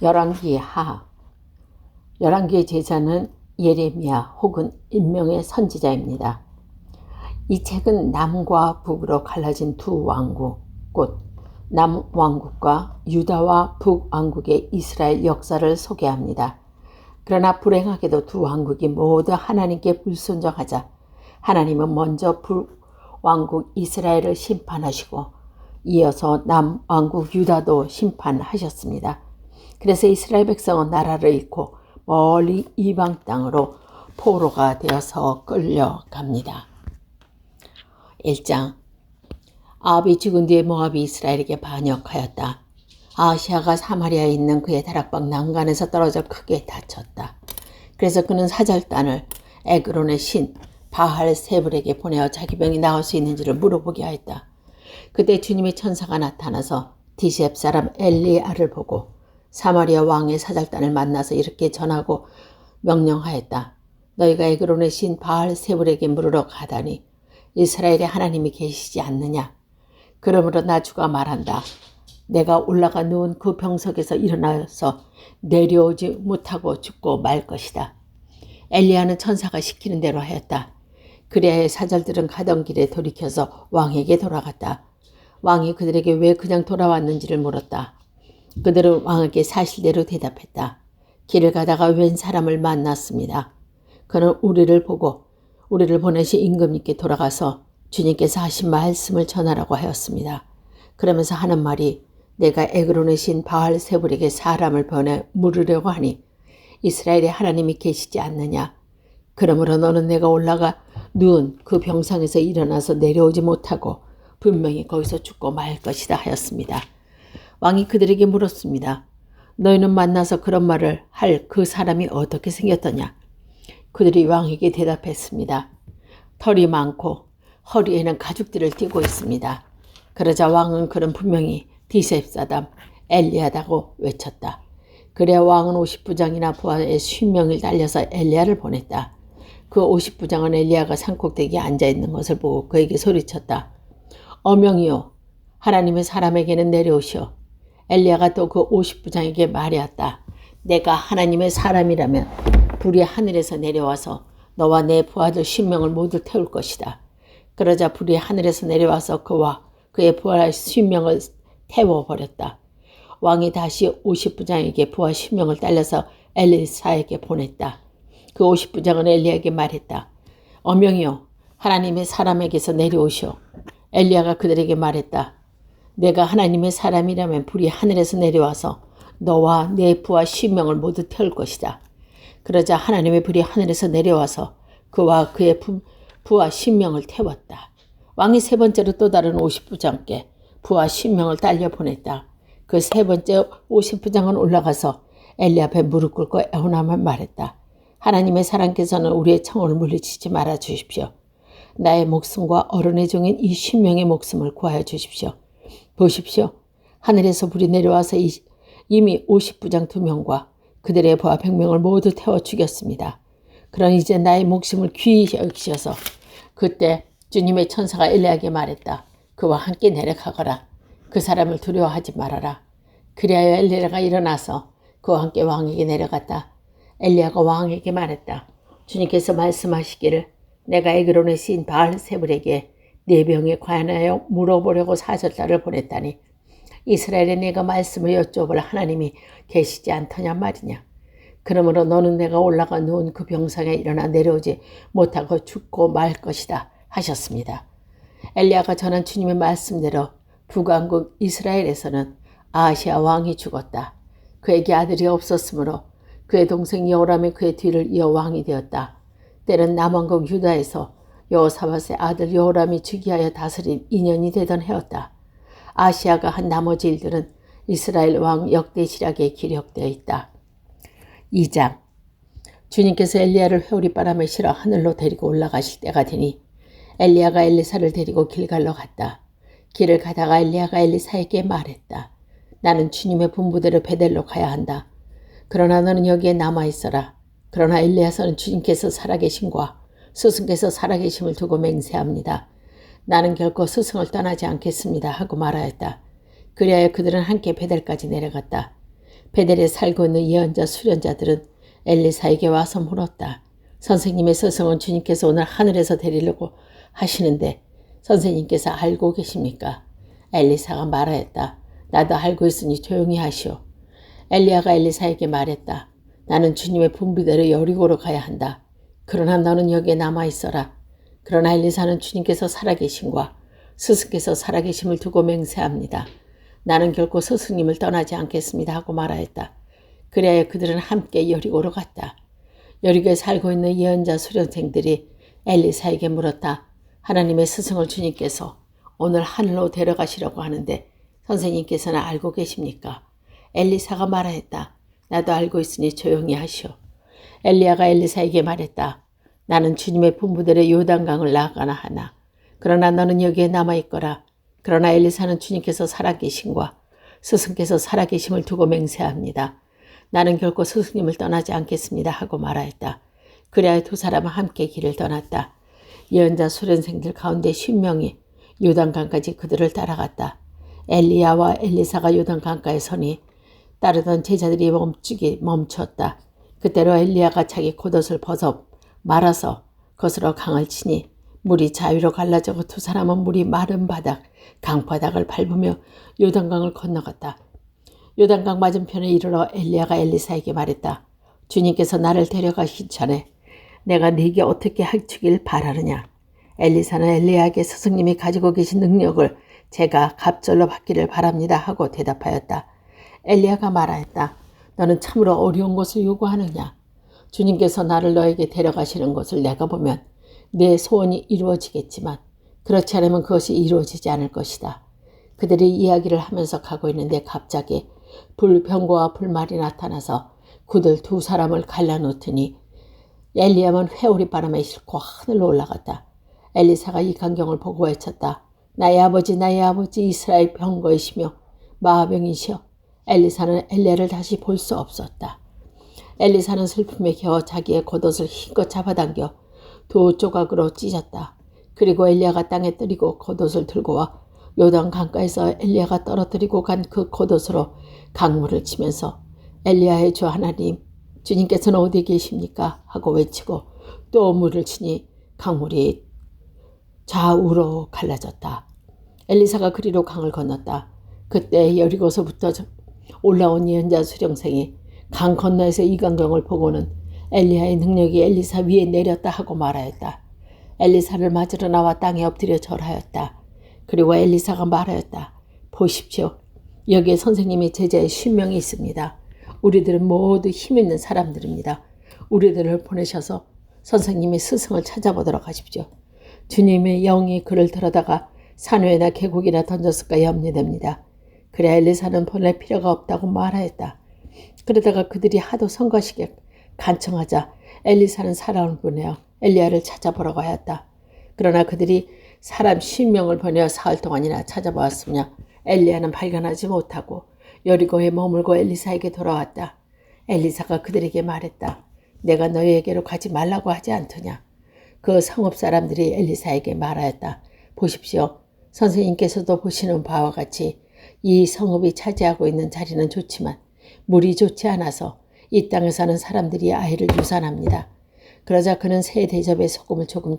열왕기 하 열왕기의 제자는 예레미야 혹은 인명의 선지자입니다. 이 책은 남과 북으로 갈라진 두 왕국, 곧 남왕국과 유다와 북왕국의 이스라엘 역사를 소개합니다. 그러나 불행하게도 두 왕국이 모두 하나님께 불순종하자 하나님은 먼저 북왕국 이스라엘을 심판하시고 이어서 남왕국 유다도 심판하셨습니다. 그래서 이스라엘 백성은 나라를 잃고 멀리 이방 땅으로 포로가 되어서 끌려갑니다. 1장 아합이 죽은 뒤에 모압이 이스라엘에게 반역하였다. 아시아가 사마리아에 있는 그의 다락방 난간에서 떨어져 크게 다쳤다. 그래서 그는 사절단을 에그론의 신 바할 세불에게 보내어 자기 병이 나을 수 있는지를 물어보게 하였다. 그때 주님의 천사가 나타나서 디셉 사람 엘리아를 보고 사마리아 왕의 사절단을 만나서 이렇게 전하고 명령하였다. 너희가 에그론의 신 바알 세불에게 물으러 가다니 이스라엘에 하나님이 계시지 않느냐? 그러므로 나주가 말한다. 내가 올라가 누운 그 병석에서 일어나서 내려오지 못하고 죽고 말 것이다. 엘리야는 천사가 시키는 대로 하였다. 그래야 사절들은 가던 길에 돌이켜서 왕에게 돌아갔다. 왕이 그들에게 왜 그냥 돌아왔는지를 물었다. 그들은 왕에게 사실대로 대답했다. 길을 가다가 웬 사람을 만났습니다. 그는 우리를 보고 우리를 보내시 임금님께 돌아가서 주님께서 하신 말씀을 전하라고 하였습니다. 그러면서 하는 말이 내가 에그론의 신 바알 세불에게 사람을 보내 물으려고 하니 이스라엘에 하나님이 계시지 않느냐. 그러므로 너는 내가 올라가 누운 그 병상에서 일어나서 내려오지 못하고 분명히 거기서 죽고 말 것이다 하였습니다. 왕이 그들에게 물었습니다. 너희는 만나서 그런 말을 할 그 사람이 어떻게 생겼더냐? 그들이 왕에게 대답했습니다. 털이 많고 허리에는 가죽들을 띠고 있습니다. 그러자 왕은 그런 분명히 디셉사담 엘리야다고 외쳤다. 그래야 왕은 50부장이나 부하의 50명을 달려서 엘리야를 보냈다. 그 50부장은 엘리야가 산꼭대기에 앉아있는 것을 보고 그에게 소리쳤다. 어명이요 하나님의 사람에게는 내려오시오. 엘리야가 또 그 50부장에게 말하였다. 내가 하나님의 사람이라면 불이 하늘에서 내려와서 너와 내 부하들 10명을 모두 태울 것이다. 그러자 불이 하늘에서 내려와서 그와 그의 부하 10명을 태워버렸다. 왕이 다시 50부장에게 부하 10명을 딸려서 엘리사에게 보냈다. 그 50부장은 엘리야에게 말했다. 어명이요 하나님의 사람에게서 내려오시오. 엘리야가 그들에게 말했다. 내가 하나님의 사람이라면 불이 하늘에서 내려와서 너와 내 부하 10명을 모두 태울 것이다. 그러자 하나님의 불이 하늘에서 내려와서 그와 그의 부, 부하 10명을 태웠다. 왕이 세 번째로 또 다른 50부장께 부하 10명을 딸려 보냈다. 그 세 번째 50부장은 올라가서 엘리 앞에 무릎 꿇고 애원하며 말했다. 하나님의 사랑께서는 우리의 청혼을 물리치지 말아 주십시오. 나의 목숨과 어른의 종인 이 10명의 목숨을 구하여 주십시오. 보십시오. 하늘에서 불이 내려와서 이미 50부장 2명과 그들의 부하 100명을 모두 태워 죽였습니다. 그러니 이제 나의 목숨을 귀히 여기셔서 그때 주님의 천사가 엘리야에게 말했다. 그와 함께 내려가거라. 그 사람을 두려워하지 말아라. 그리하여 엘리야가 일어나서 그와 함께 왕에게 내려갔다. 엘리야가 왕에게 말했다. 주님께서 말씀하시기를 내가 에그론의 신 바알 세불에게 네 병에 관하여 물어보려고 사절단을 보냈다니 이스라엘에 내가 말씀을 여쭤볼 하나님이 계시지 않더냐 말이냐. 그러므로 너는 내가 올라가 누운 그 병상에 일어나 내려오지 못하고 죽고 말 것이다 하셨습니다. 엘리야가 전한 주님의 말씀대로 북왕국 이스라엘에서는 아시아 왕이 죽었다. 그에게 아들이 없었으므로 그의 동생 여호람이 그의 뒤를 이어 왕이 되었다. 때는 남왕국 유다에서 여호사밧의 아들 여호람이 즉위하여 다스린 2년이 되던 해였다. 아시아가 한 나머지 일들은 이스라엘 왕 역대시락에 기록되어 있다. 2장 주님께서 엘리야를 회오리 바람에 실어 하늘로 데리고 올라가실 때가 되니 엘리야가 엘리사를 데리고 길갈로 갔다. 길을 가다가 엘리야가 엘리사에게 말했다. 나는 주님의 분부대로 베델로 가야 한다. 그러나 너는 여기에 남아 있어라. 그러나 엘리야서는 주님께서 살아계신과 스승께서 살아계심을 두고 맹세합니다. 나는 결코 스승을 떠나지 않겠습니다. 하고 말하였다. 그리하여 그들은 함께 베델까지 내려갔다. 베델에 살고 있는 예언자 수련자들은 엘리사에게 와서 물었다. 선생님의 스승은 주님께서 오늘 하늘에서 데리려고 하시는데 선생님께서 알고 계십니까? 엘리사가 말하였다. 나도 알고 있으니 조용히 하시오. 엘리야가 엘리사에게 말했다. 나는 주님의 분비대로 여리고로 가야 한다. 그러나 너는 여기에 남아 있어라. 그러나 엘리사는 주님께서 살아계심과 스승께서 살아계심을 두고 맹세합니다. 나는 결코 스승님을 떠나지 않겠습니다 하고 말하였다. 그래야 그들은 함께 여리고로 갔다. 여리고에 살고 있는 예언자 수련생들이 엘리사에게 물었다. 하나님의 스승을 주님께서 오늘 하늘로 데려가시려고 하는데 선생님께서는 알고 계십니까? 엘리사가 말하였다. 나도 알고 있으니 조용히 하시오. 엘리야가 엘리사에게 말했다. 나는 주님의 분부대로 요단강을 나가나 하나. 그러나 너는 여기에 남아있거라. 그러나 엘리사는 주님께서 살아계신과 스승께서 살아계심을 두고 맹세합니다. 나는 결코 스승님을 떠나지 않겠습니다 하고 말하였다. 그래야 두 사람은 함께 길을 떠났다. 예언자 수련생들 가운데 쉰명이 요단강까지 그들을 따라갔다. 엘리야와 엘리사가 요단강가에 서니 따르던 제자들이 멈추기 멈췄다. 그때로 엘리야가 자기 겉옷을 벗어 말아서 거스러 강을 치니 물이 자유로 갈라져고 두 사람은 물이 마른 바닥, 강바닥을 밟으며 요단강을 건너갔다. 요단강 맞은편에 이르러 엘리야가 엘리사에게 말했다. 주님께서 나를 데려가기 전에 내가 네게 어떻게 하시길 바라느냐. 엘리사는 엘리야에게 스승님이 가지고 계신 능력을 제가 갑절로 받기를 바랍니다 하고 대답하였다. 엘리야가 말하였다. 너는 참으로 어려운 것을 요구하느냐. 주님께서 나를 너에게 데려가시는 것을 내가 보면 내 소원이 이루어지겠지만 그렇지 않으면 그것이 이루어지지 않을 것이다. 그들이 이야기를 하면서 가고 있는데 갑자기 불병거와 불말이 나타나서 그들 두 사람을 갈라놓더니 엘리야만 회오리 바람에 싣고 하늘로 올라갔다. 엘리사가 이 광경을 보고 외쳤다. 나의 아버지 나의 아버지 이스라엘 병거이시며 마병이시여 엘리사는 엘리야를 다시 볼 수 없었다. 엘리사는 슬픔에 겨워 자기의 겉옷을 힘껏 잡아당겨 두 조각으로 찢었다. 그리고 엘리야가 땅에 뜨리고 겉옷을 들고 와 요단 강가에서 엘리야가 떨어뜨리고 간 그 겉옷으로 강물을 치면서 엘리야의 주 하나님 주님께서는 어디 계십니까? 하고 외치고 또 물을 치니 강물이 좌우로 갈라졌다. 엘리사가 그리로 강을 건넜다. 그때 여리고서부터 올라온 예언자 수령생이 강 건너에서 이 광경을 보고는 엘리야의 능력이 엘리사 위에 내렸다 하고 말하였다. 엘리사를 맞으러 나와 땅에 엎드려 절하였다. 그리고 엘리사가 말하였다. 보십시오. 여기에 선생님의 제자의 신명이 있습니다. 우리들은 모두 힘 있는 사람들입니다. 우리들을 보내셔서 선생님의 스승을 찾아보도록 하십시오. 주님의 영이 그를 들어다가 산위나 계곡이나 던졌을까 염려됩니다. 그래 엘리사는 보낼 필요가 없다고 말하였다. 그러다가 그들이 하도 성가시게 간청하자 엘리사는 사람을 보내어 엘리야를 찾아보라고 하였다. 그러나 그들이 사람 10명을 보내어 사흘 동안이나 찾아보았으며 엘리야는 발견하지 못하고 여리고에 머물고 엘리사에게 돌아왔다. 엘리사가 그들에게 말했다. 내가 너희에게로 가지 말라고 하지 않더냐. 그 성읍 사람들이 엘리사에게 말하였다. 보십시오. 선생님께서도 보시는 바와 같이 이 성읍이 차지하고 있는 자리는 좋지만 물이 좋지 않아서 이 땅에 사는 사람들이 아이를 유산합니다. 그러자 그는 새 대접에 소금을 조금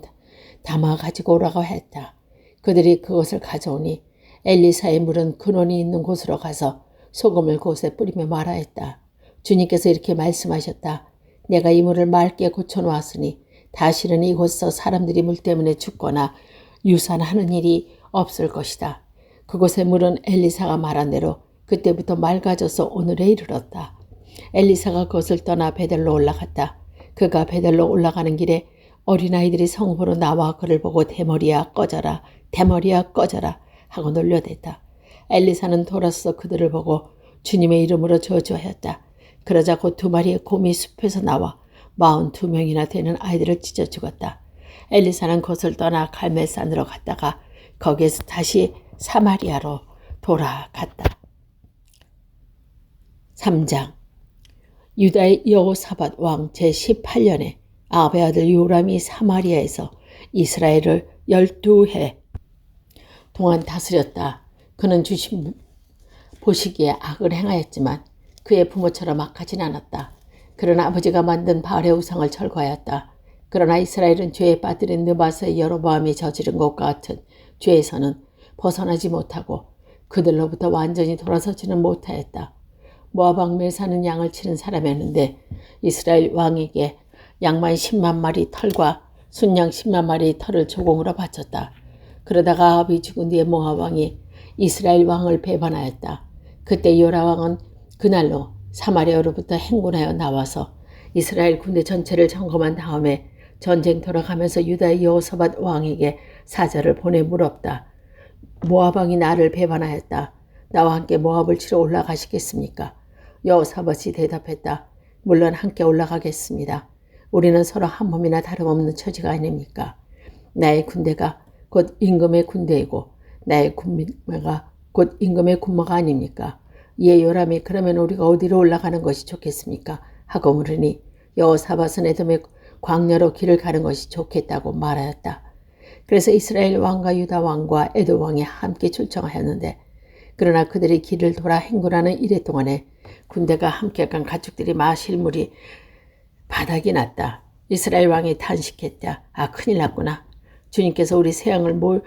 담아 가지고 오라고 했다. 그들이 그것을 가져오니 엘리사의 물은 근원이 있는 곳으로 가서 소금을 곳에 뿌리며 말하였다. 주님께서 이렇게 말씀하셨다. 내가 이 물을 맑게 고쳐놓았으니 다시는 이곳서 사람들이 물 때문에 죽거나 유산하는 일이 없을 것이다. 그곳의 물은 엘리사가 말한 대로 그때부터 맑아져서 오늘에 이르렀다. 엘리사가 그것을 떠나 베델로 올라갔다. 그가 베델로 올라가는 길에 어린아이들이 성읍으로 나와 그를 보고 대머리야 꺼져라 대머리야 꺼져라 하고 놀려댔다. 엘리사는 돌아서 그들을 보고 주님의 이름으로 저주하였다. 그러자 곧 두 마리의 곰이 숲에서 나와 마흔 두 명이나 되는 아이들을 찢어 죽었다. 엘리사는 그것을 떠나 갈멜산으로 갔다가 거기에서 다시 사마리아로 돌아갔다. 3장 유다의 여호사밧 왕 제18년에 아베 아들 요람이 사마리아에서 이스라엘을 12해 동안 다스렸다. 그는 주신 보시기에 악을 행하였지만 그의 부모처럼 악하진 않았다. 그러나 아버지가 만든 바알의 우상을 철거하였다. 그러나 이스라엘은 죄에 빠뜨린 느바스의 여로보암이 저지른 것과 같은 죄에서는 벗어나지 못하고 그들로부터 완전히 돌아서지는 못하였다. 모아방매에 사는 양을 치는 사람이었는데 이스라엘 왕에게 양만 10만 마리 털과 순양 10만 마리 털을 조공으로 바쳤다. 그러다가 아합이 죽은 뒤에 모압 왕이 이스라엘 왕을 배반하였다. 그때 요라 왕은 그날로 사마리아로부터 행군하여 나와서 이스라엘 군대 전체를 점검한 다음에 전쟁 돌아가면서 유다의 여호사밧 왕에게 사자를 보내 물었다. 모압 왕이 나를 배반하였다. 나와 함께 모압을 치러 올라가시겠습니까? 여호사밧이 대답했다. 물론 함께 올라가겠습니다. 우리는 서로 한 몸이나 다름없는 처지가 아닙니까? 나의 군대가 곧 임금의 군대이고 나의 군마가 곧 임금의 군마가 아닙니까? 이에 요람이 그러면 우리가 어디로 올라가는 것이 좋겠습니까? 하고 물으니 여호사밧은 에돔의 광야로 길을 가는 것이 좋겠다고 말하였다. 그래서 이스라엘 왕과 유다 왕과 에돔 왕이 함께 출정하였는데 그러나 그들이 길을 돌아 행군하는 이래 동안에 군대가 함께 간 가축들이 마실 물이 바닥이 났다. 이스라엘 왕이 탄식했다. 아 큰일 났구나. 주님께서 우리 세양을 몰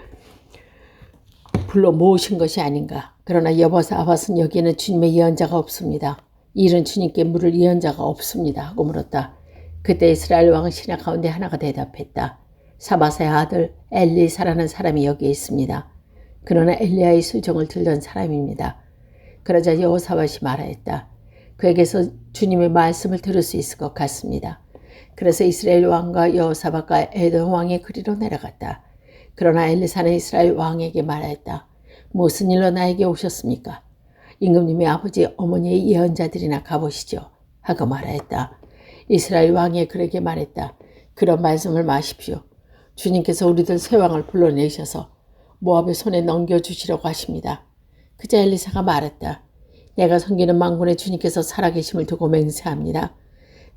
불러 모으신 것이 아닌가. 그러나 여보사 아밧은 여기에는 주님의 예언자가 없습니다. 이른 주님께 물을 예언자가 없습니다. 하고 물었다. 그때 이스라엘 왕은 신하 가운데 하나가 대답했다. 사바사의 아들 엘리사라는 사람이 여기에 있습니다. 그러나 엘리야의 수정을 들던 사람입니다. 그러자 여호사밧이 말하였다. 그에게서 주님의 말씀을 들을 수 있을 것 같습니다. 그래서 이스라엘 왕과 여호사밧과 에돔 왕의 그리로 내려갔다. 그러나 엘리사는 이스라엘 왕에게 말하였다. 무슨 일로 나에게 오셨습니까? 임금님의 아버지 어머니의 예언자들이나 가보시죠. 하고 말하였다. 이스라엘 왕이 그에게 말했다. 그런 말씀을 마십시오. 주님께서 우리들 세 왕을 불러내셔서 모압의 손에 넘겨주시려고 하십니다. 그자 엘리사가 말했다. 내가 섬기는 망군의 주님께서 살아계심을 두고 맹세합니다.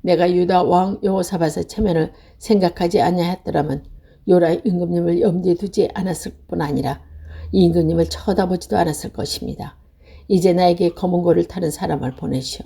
내가 유다 왕 여호사밧의 체면을 생각하지 아니하였더라면 요라 임금님을 염두에 두지 않았을 뿐 아니라 이 임금님을 쳐다보지도 않았을 것입니다. 이제 나에게 검은 고를 타는 사람을 보내시오.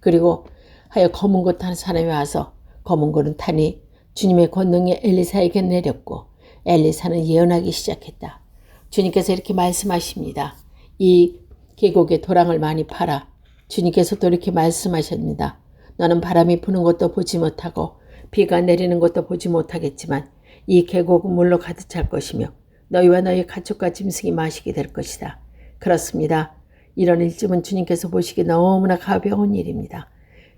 그리고 하여 검은 고 타는 사람이 와서 검은 고는 타니 주님의 권능이 엘리사에게 내렸고 엘리사는 예언하기 시작했다. 주님께서 이렇게 말씀하십니다. 이 계곡에 도랑을 많이 팔아. 주님께서도 이렇게 말씀하셨습니다. 너는 바람이 부는 것도 보지 못하고 비가 내리는 것도 보지 못하겠지만 이 계곡은 물로 가득 찰 것이며 너희와 너희 가축과 짐승이 마시게 될 것이다. 그렇습니다. 이런 일쯤은 주님께서 보시기 너무나 가벼운 일입니다.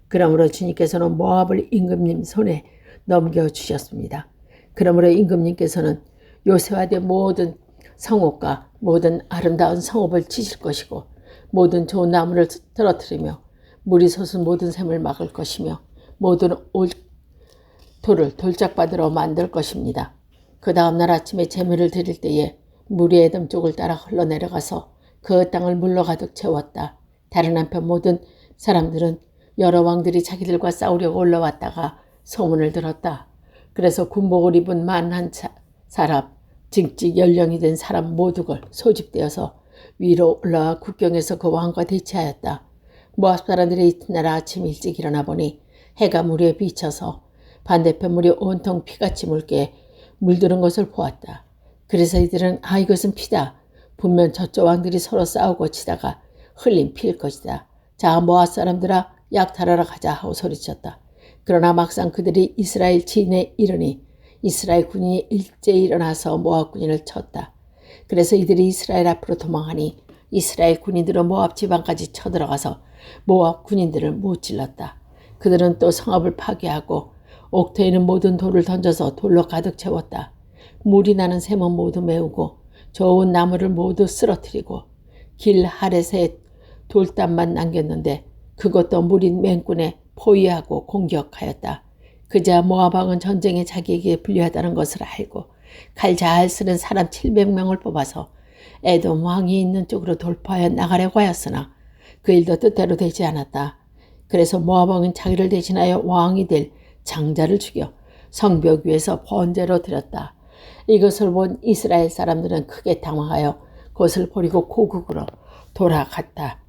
그러므로 주님께서는 모압을 임금님 손에 넘겨주셨습니다. 그러므로 임금님께서는 요새화된 모든 성읍과 모든 아름다운 성읍을 치실 것이고 모든 좋은 나무를 떨어뜨리며 물이 솟은 모든 샘을 막을 것이며 모든 올, 돌을 돌짝바으로 만들 것입니다. 그 다음날 아침에 재물을 드릴 때에 물이 에돔 쪽을 따라 흘러내려가서 그 땅을 물로 가득 채웠다. 다른 한편 모든 사람들은 여러 왕들이 자기들과 싸우려고 올라왔다가 소문을 들었다. 그래서 군복을 입은 만한 사람, 직직 연령이 된 사람 모두가 소집되어서 위로 올라와 국경에서 그 왕과 대치하였다. 모압 사람들이 이튿날 아침 일찍 일어나 보니 해가 물에 비쳐서 반대편 물이 온통 피같이 묽게 물드는 것을 보았다. 그래서 이들은 아 이것은 피다. 분명 저쪽 왕들이 서로 싸우고 치다가 흘린 피일 것이다. 자 모압 사람들아 약탈하러 가자 하고 소리쳤다. 그러나 막상 그들이 이스라엘 진에 이르니 이스라엘 군이 일제히 일어나서 모압 군인을 쳤다. 그래서 이들이 이스라엘 앞으로 도망하니 이스라엘 군인들은 모압 지방까지 쳐들어가서 모압 군인들을 못 질렀다. 그들은 또 성읍을 파괴하고 옥터에 있는 모든 돌을 던져서 돌로 가득 채웠다. 물이 나는 샘은 모두 메우고 좋은 나무를 모두 쓰러뜨리고 길 하렛에 돌담만 남겼는데 그것도 무린 맹군에 포위하고 공격하였다. 그자 모아방은 전쟁에 자기에게 불리하다는 것을 알고 칼 잘 쓰는 사람 700명을 뽑아서 에돔 왕이 있는 쪽으로 돌파하여 나가려고 하였으나 그 일도 뜻대로 되지 않았다. 그래서 모압 왕은 자기를 대신하여 왕이 될 장자를 죽여 성벽 위에서 번제로 드렸다. 이것을 본 이스라엘 사람들은 크게 당황하여 그것을 버리고 고국으로 돌아갔다.